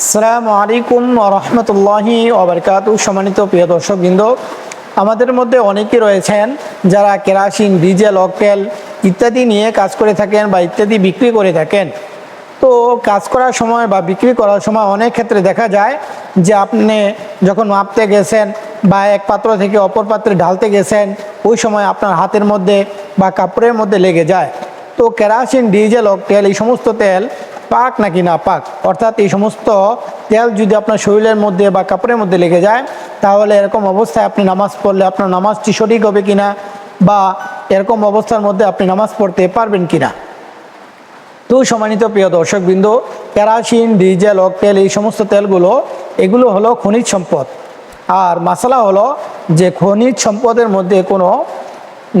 আসসালামু আলাইকুম রহমতুল্লাহি ওবরকাত সম্মানিত প্রিয় দর্শকবৃন্দ, আমাদের মধ্যে অনেকে রয়েছেন যারা কেরাসিন, ডিজেল অকেল ইত্যাদি নিয়ে কাজ করে থাকেন বা ইত্যাদি বিক্রি করে থাকেন। তো কাজ করার সময় বা বিক্রি করার সময় অনেক ক্ষেত্রে দেখা যায় যে আপনি যখন মাপতে গেছেন বা এক পাত্র থেকে অপর পাত্রে ঢালতে গেছেন, ওই সময় আপনার হাতের মধ্যে বা কাপড়ের মধ্যে লেগে যায়। তো কেরাসিন, ডিজেল, অকটেল এই সমস্ত তেল পাক নাকি না পাক? অর্থাৎ এই সমস্ত তেল যদি আপনার শরীরের মধ্যে বা কাপড়ের মধ্যে লেগে যায়, তাহলে এরকম অবস্থায় আপনি নামাজ পড়লে আপনার নামাজটি সঠিক হবে কিনা বা এরকম অবস্থার মধ্যে আপনি নামাজ পড়তে পারবেন কিনা? তো সম্মানিত প্রিয় দর্শকবৃন্দ, কেরাসিন, ডিজেল, অকটেল এই সমস্ত তেলগুলো, এগুলো হলো খনিজ সম্পদ। আর মশলা হলো যে খনিজ সম্পদের মধ্যে কোনো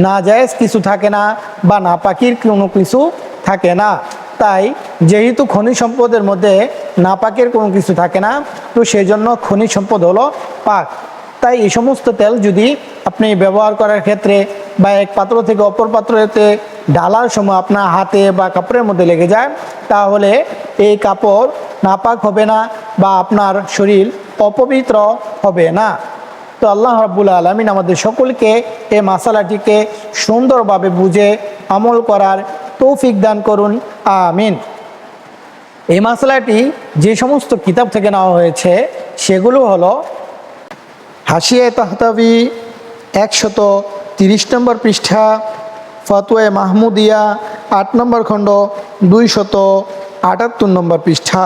নাজায়েজ কিছু থাকে না বা না নাপাকির কোনো কিছু থাকে না। তাই যেহেতু খনিজ সম্পদের মধ্যে নাপাকের কোনো কিছু থাকে না, তো সেই জন্য খনিজ সম্পদ হলো পাক। তাই এই সমস্ত তেল যদি আপনি ব্যবহার করার ক্ষেত্রে বা এক পাত্র থেকে অপর পাত্রতে ঢালার সময় আপনার হাতে বা কাপড়ের মধ্যে লেগে যায়, তাহলে এই কাপড় নাপাক হবে না বা আপনার শরীর অপবিত্র হবে না। তো আল্লাহ রাব্বুল আলমিন আমাদের সকলকে এই মশালাটিকে সুন্দরভাবে বুঝে আমল করার তৌফিক দান করুন, আমিন। এই মশলাটি যে সমস্ত কিতাব থেকে নেওয়া হয়েছে, সেগুলো হলো হাসিয়ায় তাহতাবি একশত তিরিশ নম্বর পৃষ্ঠা, ফতোয়ে মাহমুদিয়া আট নম্বর খণ্ড, দুইশত আটাত্তর নম্বর পৃষ্ঠা।